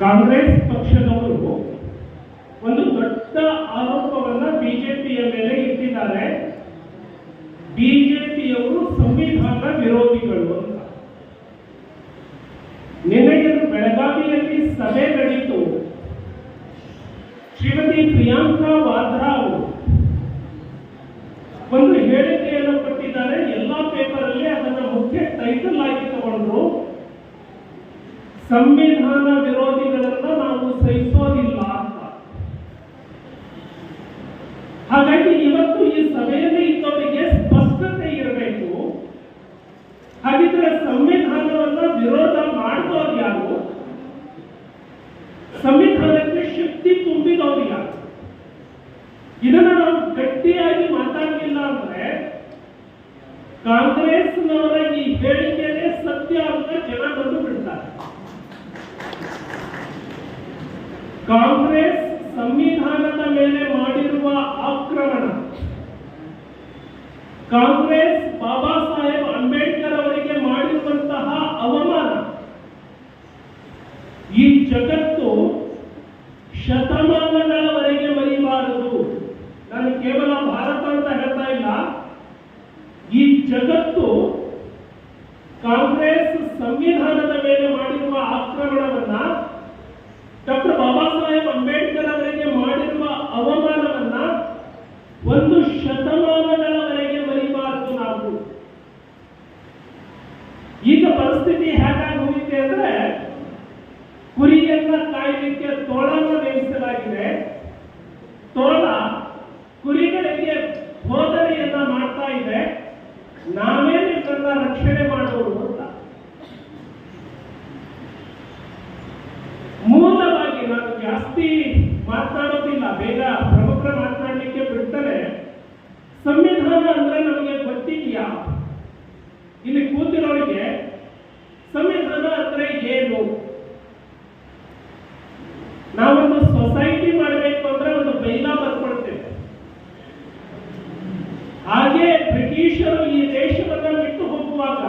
ಕಾಂಗ್ರೆಸ್ ಪಕ್ಷದವರು ಒಂದು ದೊಡ್ಡ ಆರೋಪವನ್ನ ಬಿಜೆಪಿಯ ಮೇಲೆ ಇಟ್ಟಿದ್ದಾರೆ. ಬಿಜೆಪಿಯವರು ಸಂವಿಧಾನ ವಿರೋಧಿಗಳು ಅಂತ. ನಿನ್ನೆಯ ಬೆಳಗಾವಿಯಲ್ಲಿ ಸಭೆ ನಡೆಯಿತು ಶ್ರೀಮತಿ ಪ್ರಿಯಾಂಕಾ ವಾದ್ರಾ ಅವರು ಒಂದು ಹೇಳಿಕೆಯನ್ನು ಕೊಟ್ಟಿದ್ದಾರೆ. ಎಲ್ಲಾ ಪೇಪರ್ ಅಲ್ಲಿ ಅದನ್ನ ಮುಖ್ಯ ಟೈಟಲ್ ಆಗಿ ತಗೊಂಡ್ರು. ಸಂವಿಧಾನ ವಿರೋಧಿಗಳನ್ನ ನಾವು ಸಹಿಸೋದಿಲ್ಲ ಅಂತ. ಹಾಗಾಗಿ ಇವತ್ತು ಈ ಸಭೆಯಲ್ಲಿ ಇದ್ದವರಿಗೆ ಸ್ಪಷ್ಟತೆ ಇರಬೇಕು. ಹಾಗಿದ್ರೆ ಸಂವಿಧಾನವನ್ನ ವಿರೋಧ ಮಾಡಿದವರು ಯಾರು? ಸಂವಿಧಾನಕ್ಕೆ ಶಕ್ತಿ ತುಂಬಿದವರು ಯಾರು? ಇದನ್ನ ನಾವು ಗಟ್ಟಿಯಾಗಿ ಮಾತಾಡಲಿಲ್ಲ ಅಂದ್ರೆ ಕಾಂಗ್ರೆಸ್ನವರ ಈ ಹೇಳಿಕೆನೇ ಸತ್ಯ ಅಂತ ಜನ ಬಂದು ಬಿಡ್ತಾರೆ. ಕಾಂಗ್ರೆಸ್ ಸಂವಿಧಾನದ ಮೇಲೆ ಮಾಡಿರುವ ಆಕ್ರಮಣ. ಕಾಂಗ್ರೆಸ್ ಬಾಬಾ ಸಾಹೇಬ್ ಅಂಬೇಡ್ಕರ್ ಅವರಿಗೆ ಮಾಡಿರುವಂತಹ ಅವಮಾನ. ಈ ಜಗತ್ತು ಶತಮಾನಗಳವರೆಗೆ ಮರಿಬಾರದು. ನಾನು ಕೇವಲ ಭಾರತ ಅಂತ ಹೇಳ್ತಾ ಇಲ್ಲ. ಈ ಜಗತ್ತು ಕಾಂಗ್ರೆಸ್ ಸಂವಿಧಾನದ ಮೇಲೆ ಮಾಡಿರುವ ಆಕ್ರಮಣವನ್ನ ಡಾಕ್ಟರ್ ಬಾಬಾ ಸಾಹೇಬ್ ಅಂಬೇಡ್ಕರ್ ಅವರಿಗೆ ಮಾಡಿರುವ ಅವಮಾನವನ್ನ ಒಂದು ಶತಮಾನಗಳವರೆಗೆ ಮರಿಬಾರದು ನಾವು ಈಗ ಪರಿಸ್ಥಿತಿ ಹೇಗಾಗಿ ಹೋಗಿದೆ ಅಂದ್ರೆ ಕುರಿಯನ್ನ ಕಾಯ್ಲಿಕ್ಕೆ ತೋಳನ್ನು ನೇಮಿಸಲಾಗಿದೆ. ತೋಳ ಕುರಿಗಳಿಗೆ ಬೋಧನೆಯನ್ನ ಮಾಡ್ತಾ ಇದೆ. ನಾವೇ ನಿಮ್ಮನ್ನ ರಕ್ಷಣೆ ಮಾಡುವುದು ಅಂತ. ಮೂಲವಾಗಿ ನಾನು ಜಾಸ್ತಿ ಮಾತನಾಡೋದಿಲ್ಲ, ಬೇಗ ಪ್ರಮುಖ ಮಾತನಾಡಲಿಕ್ಕೆ ಬಿಡ್ತಾರೆ ಸಂವಿಧಾನ ಅಂದ್ರೆ ನಮಗೆ ಗೊತ್ತಿದೆಯಾ? ಇಲ್ಲಿ ಕೂತಿರೋರಿಗೆ ಸಂವಿಧಾನ ಅಂದ್ರೆ ಏನು ನಾವೊಂದು ಸೊಸೈಟಿ ಮಾಡಬೇಕು ಅಂದ್ರೆ ಒಂದು ಬೈಲಾ ಬರ್ಕೊಳ್ತೇವೆ ಹಾಗೆ ಬ್ರಿಟಿಷರು ಈ ದೇಶವನ್ನ ಬಿಟ್ಟು ಹೋಗುವಾಗ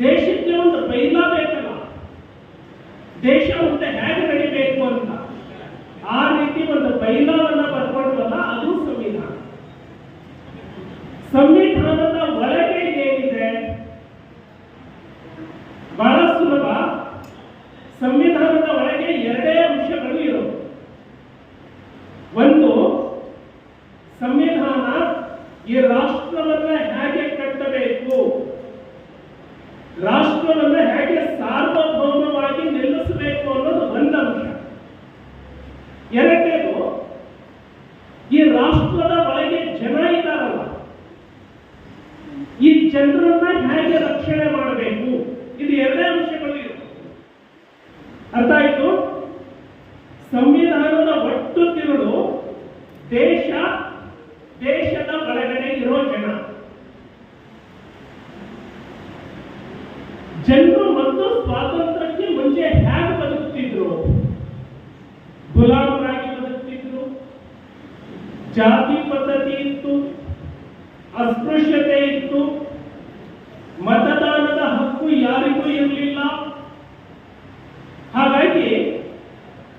ದೇಶಕ್ಕೆ ಒಂದು ಬೈಲಾ ಬೇಕಲ್ಲ. ದೇಶ ಮುಂದೆ ಹೇಗೆ ನಡಿಬೇಕು ಅಂತ ಆ ರೀತಿ ಒಂದು ಬೈಲಾವನ್ನ ಬರ್ಕೊಂಡ್ವಲ್ಲ ಅದು ಸಂವಿಧಾನ ಸಂವಿಧಾನದ ಒಳಗೆ ಏನಿದೆ ಬಹಳ ಸುಲಭ ಸಂವಿಧಾನದ ಒಳಗೆ ಎರಡೇ ಅಂಶಗಳು ಇರೋದು ಒಂದು ಸಂವಿಧಾನ ಈ ರಾಷ್ಟ್ರವನ್ನ ಹೇಗೆ ಕಟ್ಟಬೇಕು ರಾಷ್ಟ್ರವನ್ನ ಹೇಗೆ ಸಾರ್ವಭೌಮವಾಗಿ ನಿಲ್ಲಿಸಬೇಕು ಅನ್ನೋದು ಒಂದು ಅಂಶ ಎರಡನೇದು ಈ ರಾಷ್ಟ್ರದ ಒಳಗೆ ಜನ ಇದ್ದಾರಲ್ಲ ಈ ಜನರನ್ನ ಹೇಗೆ ರಕ್ಷಣೆ ಮಾಡಬೇಕು ಇದು ಎರಡೇ ಅಂಶಗಳು ಇವೆ ಅರ್ಥ ಆಯ್ತು ಸಂವಿಧಾನದ ಒಟ್ಟು ತಿರುಳು ದೇಶ ದೇಶದ ಒಳಗಡೆ ಇರೋ ಜನ ಜನರು ಮತ್ತು ಸ್ವಾತಂತ್ರ್ಯಕ್ಕೆ ಮುಂಚೆ ಹೇಗೆ ಬದುಕ್ತಿದ್ರು ಗುಲಾಮರಾಗಿ ಬದುಕ್ತಿದ್ರು ಜಾತಿ ಪದ್ಧತಿ ಇತ್ತು, ಅಸ್ಪೃಶ್ಯತೆ ಇತ್ತು, ಮತದಾನದ ಹಕ್ಕು ಯಾರಿಗೂ ಇರಲಿಲ್ಲ. ಹಾಗಾಗಿ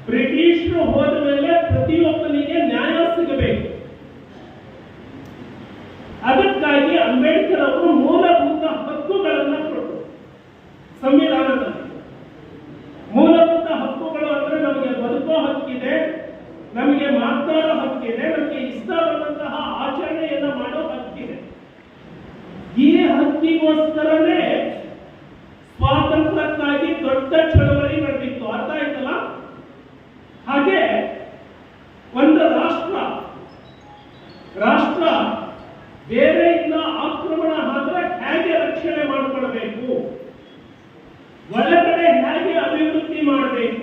ಬ್ರಿಟಿಷರು ಹೋದ ಮೇಲೆ ಪ್ರತಿಯೊಬ್ಬನಿಗೆ ನ್ಯಾಯ ಸಿಗಬೇಕು. ಅದಕ್ಕಾಗಿ ಅಂಬೇಡ್ಕರ್ ಅವರು ಮೂಲಭೂತ ಹಕ್ಕುಗಳನ್ನು ಕೊಟ್ಟರು. ಸಂವಿಧಾನದಲ್ಲಿ ಮೂಲಭೂತ ಹಕ್ಕುಗಳು ಅಂದ್ರೆ ನಮಗೆ ಬದುಕೋ ಹಕ್ಕಿದೆ ಮಾತನಾಡೋ ಹಕ್ಕಿದೆ ನಮಗೆ ಇಷ್ಟ ಬಂದಂತಹ ಆಚರಣೆಯನ್ನ ಮಾಡೋ ಹಕ್ಕಿದೆ ಈ ಹಕ್ಕಿಗೋಸ್ಕರನೇ ಸ್ವಾತಂತ್ರ್ಯಕ್ಕಾಗಿ ದೊಡ್ಡ ಚಳವಳಿ ನಡೆದಿತ್ತು. ಅರ್ಥ ಆಯ್ತಲ್ಲ? ಹಾಗೆ ಒಂದು ರಾಷ್ಟ್ರ ರಾಷ್ಟ್ರ ಬೇರೆಯಿಂದ ಆಕ್ರಮಣ ಆದ್ರೆ ಹೇಗೆ ರಕ್ಷಣೆ ಮಾಡಿಕೊಳ್ಬೇಕು? ಒಳಗಡೆ ಹೇಗೆ ಅಭಿವೃದ್ಧಿ ಮಾಡಬೇಕು?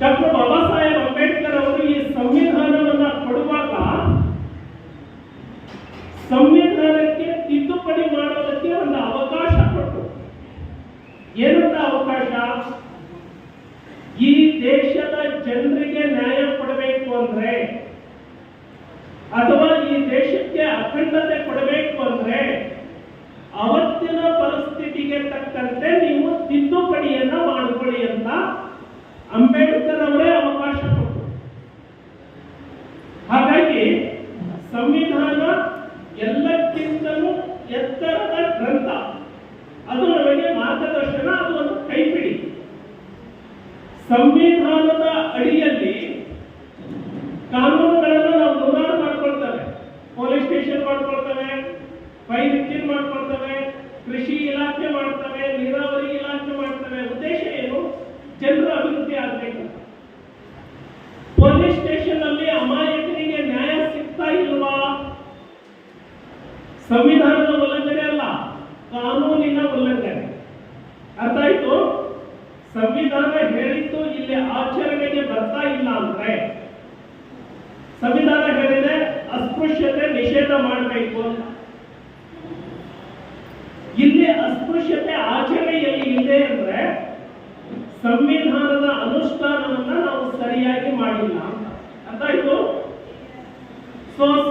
ಡಾಕ್ಟರ್ ಬಾಬಾ ಸಾಹೇಬ್ ಅಂಬೇಡ್ಕರ್ ಅವರು ಈ ಸಂವಿಧಾನವನ್ನ ಕೊಡುವಾಗ ಸಂವಿಧಾನಕ್ಕೆ ತಿದ್ದುಪಡಿ ಮಾಡೋದಕ್ಕೆ ಒಂದು ಅವಕಾಶ ಕೊಟ್ಟರು. ಏನಂತ ಅವಕಾಶ? ಈ ದೇಶದ ಜನರಿಗೆ ನ್ಯಾಯ ಕೊಡಬೇಕು ಅಂದ್ರೆ, ಅಥವಾ ಈ ದೇಶಕ್ಕೆ ಅಖಂಡತೆ ಕೊಡಬೇಕು ಅಂದ್ರೆ ಸಂವಿಧಾನ ಎಲ್ಲಕ್ಕಿಂತಲೂ ಎತ್ತರದ ಗ್ರಂಥ. ಅದು ನಮಗೆ ಮಾರ್ಗದರ್ಶನ, ಅದು ಒಂದು ಕೈಪಿಡಿ. ಸಂವಿಧಾನದ ಅಡಿಯಲ್ಲಿ ಕಾನೂನುಗಳನ್ನು ನಾವು ನೂರಾರು ಮಾಡ್ಕೊಳ್ತೇವೆ. ಪೊಲೀಸ್ ಸ್ಟೇಷನ್ ಮಾಡ್ಕೊಳ್ತೇವೆ, ಫೈರ್ ಇಂಜಿನ್ ಮಾಡ್ಕೊಳ್ತೇವೆ, ಕೃಷಿ ಇಲಾಖೆ ಮಾಡ್ತವೆ, ನೀರಾವರಿ ಇಲಾಖೆ ಮಾಡ್ತವೆ. ಉದ್ದೇಶ ಏನು? ಜನರ ಅಭಿವೃದ್ಧಿ ಆಗ್ಬೇಕು ಪೊಲೀಸ್ ಸ್ಟೇಷನ್ ಅಲ್ಲಿ ಅಮಾಯಕರಿಗೆ ನ್ಯಾಯ ಸಿಗ್ತಾ ಇಲ್ವಾ ಸಂವಿಧಾನದ ಉಲ್ಲಂಘನೆ ಅಲ್ಲ, ಕಾನೂನಿನ ಉಲ್ಲಂಘನೆ. ಅರ್ಥ ಆಯ್ತು? ಸಂವಿಧಾನ ಹೇಳಿದ್ದು ಇಲ್ಲಿ ಆಚರಣೆಗೆ ಬರ್ತಾ ಇಲ್ಲ ಅಂದ್ರೆ, ಸಂವಿಧಾನ ಹೇಳಿದೆ ಅಸ್ಪೃಶ್ಯತೆ ನಿಷೇಧ ಮಾಡಬೇಕು ಅಂತ. ಇಲ್ಲಿ ಅಸ್ಪೃಶ್ಯತೆ ಆಚರಣೆಯಲ್ಲಿ ಇದೆ ಅಂದ್ರೆ, ಸಂವಿಧಾನದ ಅನುಷ್ಠಾನವನ್ನ ನಾವು ಸರಿಯಾಗಿ ಮಾಡಿಲ್ಲ ಅಂತ. ಅರ್ಥ ಆಯ್ತು? ಸೊ